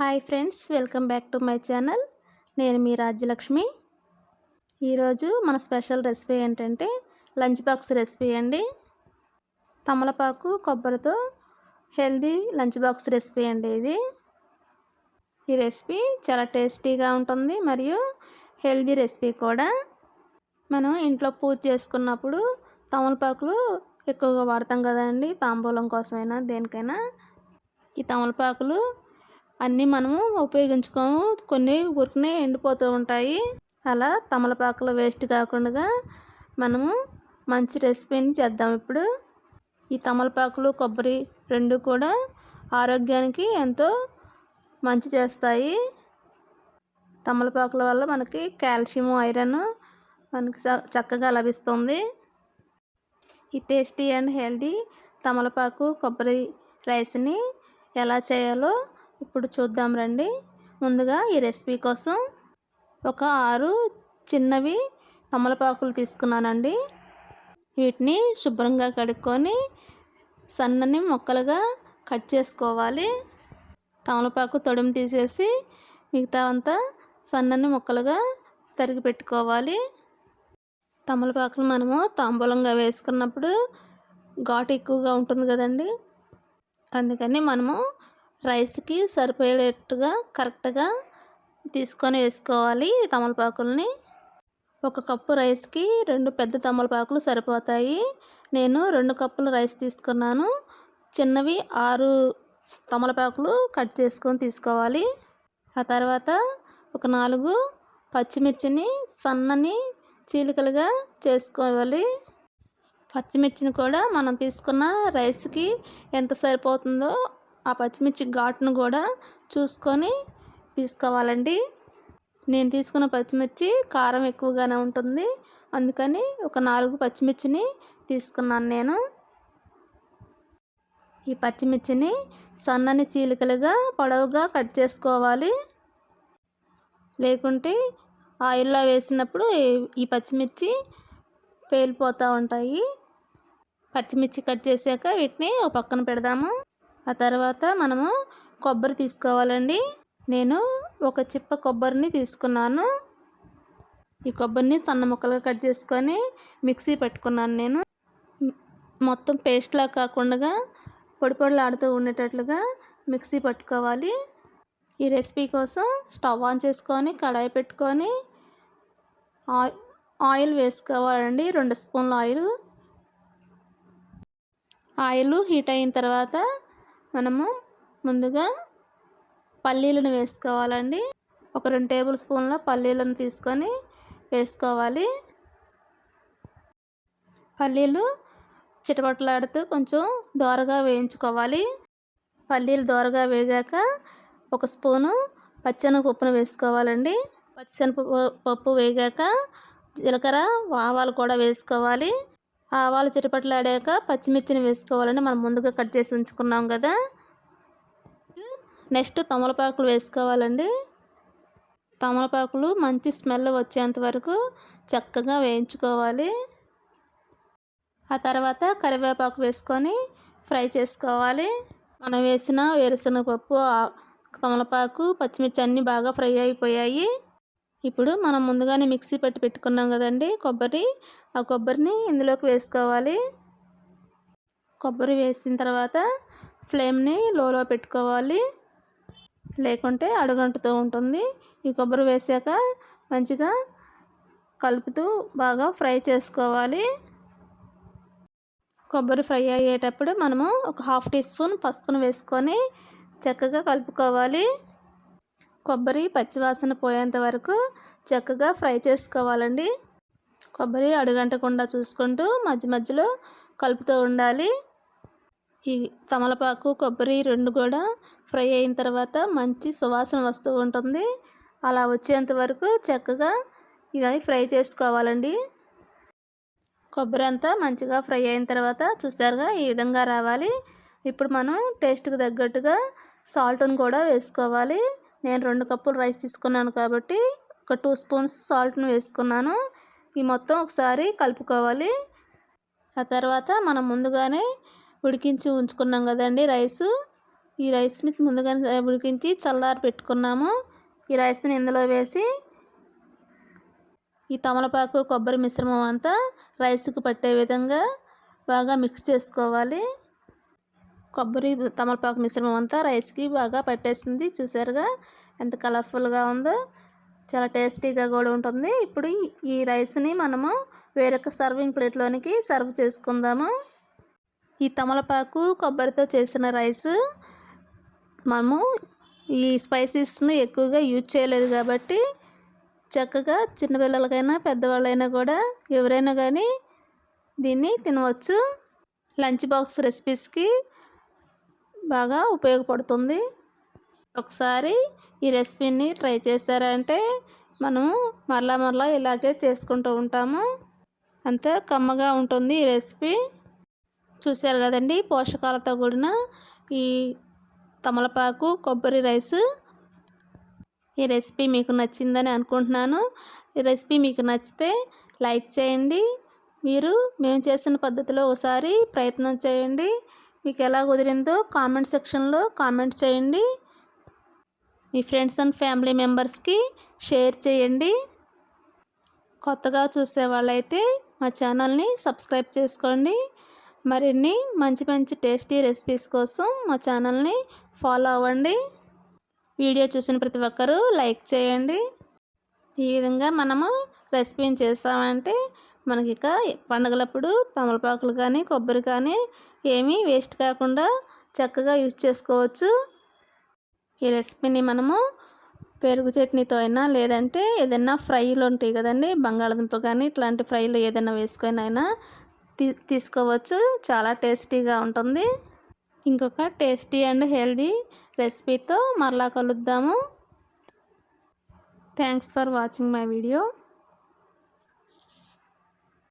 Hi friends welcome back to my channel. నేను మీ రాజ్యలక్ష్మి. ఈరోజు మన స్పెషల్ రెసిపీ ఏంటంటే లంచ్ బాక్స్ రెసిపీ అండి. తమలపాకు కొబ్బరితో హెల్దీ లంచ్ బాక్స్ రెసిపీ అండి ఇది. ఈ రెసిపీ చాలా టేస్టీగా ఉంటుంది మరియు హెల్దీ రెసిపీ కూడా. మనం ఇంట్లో పూజ చేసుకున్నప్పుడు తమలపాకులు ఎక్కువగా వాడతాం కదండి తాంబూలం కోసమైనా దేనికైనా. ఈ తమలపాకులు అన్నీ మనము ఉపయోగించుకోము. కొన్ని ఊరికనే ఎండిపోతూ ఉంటాయి. అలా తమలపాకులు వేస్ట్ కాకుండా మనము మంచి రెసిపీని చేద్దాం ఇప్పుడు. ఈ తమలపాకులు కొబ్బరి రెండు కూడా ఆరోగ్యానికి ఎంతో మంచి చేస్తాయి. తమలపాకుల వల్ల మనకి కాల్షియం ఐరన్ మనకి చక్కగా లభిస్తుంది. ఈ టేస్టీ అండ్ హెల్దీ తమలపాకు కొబ్బరి రైస్ని ఎలా చేయాలో ఇప్పుడు చూద్దాం రండి. ముందుగా ఈ రెసిపీ కోసం ఒక ఆరు చిన్నవి తమలపాకులు తీసుకున్నానండి. వీటిని శుభ్రంగా కడుక్కొని సన్నని మొక్కలుగా కట్ చేసుకోవాలి. తమలపాకు తొడుము తీసేసి మిగతా అంతా సన్నని ముక్కలుగా తరిగి పెట్టుకోవాలి. తమలపాకులు మనము తాంబూలంగా వేసుకున్నప్పుడు ఘాటు ఎక్కువగా ఉంటుంది కదండి. అందుకని మనము రైస్కి సరిపోయేటట్టుగా కరెక్ట్గా తీసుకొని వేసుకోవాలి తమలపాకుల్ని. ఒక కప్పు రైస్కి రెండు పెద్ద తమలపాకులు సరిపోతాయి. నేను రెండు కప్పుల రైస్ తీసుకున్నాను. చిన్నవి ఆరు తమలపాకులు కట్ చేసుకొని తీసుకోవాలి. ఆ తర్వాత ఒక నాలుగు పచ్చిమిర్చిని సన్నని చీలికలుగా చేసుకోవాలి. పచ్చిమిర్చిని కూడా మనం తీసుకున్న రైస్కి ఎంత సరిపోతుందో ఆ పచ్చిమిర్చి ఘాటును కూడా చూసుకొని తీసుకోవాలండి. నేను తీసుకున్న పచ్చిమిర్చి కారం ఎక్కువగానే ఉంటుంది. అందుకని ఒక నాలుగు పచ్చిమిర్చిని తీసుకున్నాను నేను. ఈ పచ్చిమిర్చిని సన్నని చీలికలుగా పొడవుగా కట్ చేసుకోవాలి. లేకుంటే ఆయిల్లో వేసినప్పుడు ఈ పచ్చిమిర్చి పేలిపోతూ ఉంటాయి. పచ్చిమిర్చి కట్ చేసాక వీటిని ఒక పక్కన పెడదాము. ఆ తర్వాత మనము కొబ్బరి తీసుకోవాలండి. నేను ఒక చిప్ప కొబ్బరిని తీసుకున్నాను. ఈ కొబ్బరిని సన్న ముక్కలుగా కట్ చేసుకొని మిక్సీ పెట్టుకున్నాను నేను. మొత్తం పేస్ట్లా కాకుండా పొడి పొడిలాడుతూ ఉండేటట్లుగా మిక్సీ పట్టుకోవాలి. ఈ రెసిపీ కోసం స్టవ్ ఆన్ చేసుకొని కడాయి పెట్టుకొని ఆయిల్ వేసుకోవాలండి. రెండు స్పూన్ల ఆయిల్. ఆయిల్ హీట్ అయిన తర్వాత మనము ముందుగా పల్లీలను వేసుకోవాలండి. ఒక రెండు టేబుల్ స్పూన్ల పల్లీలను తీసుకొని వేసుకోవాలి. పల్లీలు చిటపట్లాడుతూ కొంచెం దోరగా వేయించుకోవాలి. పల్లీలు దోరగా వేగాక ఒక స్పూను పప్పును వేసుకోవాలండి. పప్పు వేగాక జీలకర్ర ఆవాలు కూడా వేసుకోవాలి. ఆవాలు చిటపట్లాడాక పచ్చిమిర్చిని వేసుకోవాలండి మనం ముందుగా కట్ చేసి ఉంచుకున్నాం కదా. నెక్స్ట్ తమలపాకులు వేసుకోవాలండి. తమలపాకులు మంచి స్మెల్ వచ్చేంత వరకు చక్కగా వేయించుకోవాలి. ఆ తర్వాత కరివేపాకు వేసుకొని ఫ్రై చేసుకోవాలి. మనం వేసిన వేరుశనగ పప్పు తమలపాకు పచ్చిమిర్చి అన్నీ బాగా ఫ్రై అయిపోయాయి. ఇప్పుడు మనం ముందుగానే మిక్సీ పెట్టి పెట్టుకున్నాం కదండి కొబ్బరి. ఆ కొబ్బరిని ఇందులోకి వేసుకోవాలి. కొబ్బరి వేసిన తర్వాత ఫ్లేమ్ని లోలో పెట్టుకోవాలి. లేకుంటే అడుగంటుతూ ఉంటుంది. ఈ కొబ్బరి వేసాక మంచిగా కలుపుతూ బాగా ఫ్రై చేసుకోవాలి. కొబ్బరి ఫ్రై అయ్యేటప్పుడు మనము ఒక హాఫ్ టీ స్పూన్ పసుపును వేసుకొని చక్కగా కలుపుకోవాలి. కొబ్బరి పచ్చివాసన పోయేంత వరకు చక్కగా ఫ్రై చేసుకోవాలండి. కొబ్బరి అడుగంటకుండా చూసుకుంటూ మధ్య మధ్యలో కలుపుతూ ఉండాలి. ఈ తమలపాకు కొబ్బరి రెండు కూడా ఫ్రై అయిన తర్వాత మంచి సువాసన వస్తూ ఉంటుంది. అలా వచ్చేంత వరకు చక్కగా ఇవి ఫ్రై చేసుకోవాలండి. కొబ్బరి అంతా మంచిగా ఫ్రై అయిన తర్వాత చూసారుగా ఈ విధంగా రావాలి. ఇప్పుడు మనం టేస్ట్కి తగ్గట్టుగా సాల్ట్ని కూడా వేసుకోవాలి. నేను రెండు కప్పులు రైస్ తీసుకున్నాను కాబట్టి ఒక టూ స్పూన్స్ సాల్ట్ను వేసుకున్నాను. ఈ మొత్తం ఒకసారి కలుపుకోవాలి. ఆ తర్వాత మనం ముందుగానే ఉడికించి ఉంచుకున్నాం కదండి రైసు. ఈ రైస్ని ముందుగానే ఉడికించి చల్లారి పెట్టుకున్నాము. ఈ రైస్ని ఇందులో వేసి ఈ తమలపాకు కొబ్బరి మిశ్రమం అంతా రైస్కు పట్టే విధంగా బాగా మిక్స్ చేసుకోవాలి. కొబ్బరి తమలపాకు మిశ్రమం అంతా రైస్కి బాగా పట్టేసింది. చూసారుగా? ఎంత కలర్ఫుల్గా ఉందో. చాలా టేస్టీగా కూడా ఉంటుంది. ఇప్పుడు ఈ రైస్ని మనము వేరొక సర్వింగ్ ప్లేట్లోనికి సర్వ్ చేసుకుందాము. ఈ తమలపాకు కొబ్బరితో చేసిన రైస్ మనము ఈ స్పైసీస్ని ఎక్కువగా యూజ్ చేయలేదు కాబట్టి చక్కగా చిన్నపిల్లలకైనా పెద్దవాళ్ళైనా కూడా ఎవరైనా కానీ దీన్ని తినవచ్చు. లంచ్ బాక్స్ రెసిపీస్కి బాగా ఉపయోగపడుతుంది. ఒకసారి ఈ రెసిపీని ట్రై చేశారంటే మనము మరలా మరలా ఇలాగే చేసుకుంటూ ఉంటాము. అంతే కమ్మగా ఉంటుంది ఈ రెసిపీ. చూశారు కదండి పోషకాలతో కూడిన ఈ తమలపాకు కొబ్బరి రైస్. ఈ రెసిపీ మీకు నచ్చిందని అనుకుంటున్నాను. ఈ రెసిపీ మీకు నచ్చితే లైక్ చేయండి. మీరు మేము చేసిన పద్ధతిలో ఒకసారి ప్రయత్నం చేయండి. మీకు ఎలా కుదిరిందో కామెంట్ సెక్షన్లో కామెంట్ చేయండి. మీ ఫ్రెండ్స్ అండ్ ఫ్యామిలీ మెంబర్స్కి షేర్ చేయండి. కొత్తగా చూసే వాళ్ళైతే మా ఛానల్ని సబ్స్క్రైబ్ చేసుకోండి. మరిన్ని మంచి మంచి టేస్టీ రెసిపీస్ కోసం మా ఛానల్ని ఫాలో అవ్వండి. వీడియో చూసిన ప్రతి ఒక్కరూ లైక్ చేయండి. ఈ విధంగా మనము రెసిపీని చేసామంటే మనకి ఇక పండగలప్పుడు తమలపాకులు కానీ కొబ్బరి కానీ ఏమీ వేస్ట్ కాకుండా చక్కగా యూజ్ చేసుకోవచ్చు. ఈ రెసిపీని మనము పెరుగు చట్నీతో అయినా లేదంటే ఏదైనా ఫ్రైలు ఉంటాయి కదండి బంగాళదుంప కానీ ఇట్లాంటి ఫ్రైలు ఏదైనా వేసుకొని అయినా తీ తీసుకోవచ్చు. చాలా టేస్టీగా ఉంటుంది. ఇంకొక టేస్టీ అండ్ హెల్దీ రెసిపీతో మరలా కలుద్దాము. Thanks for watching my video.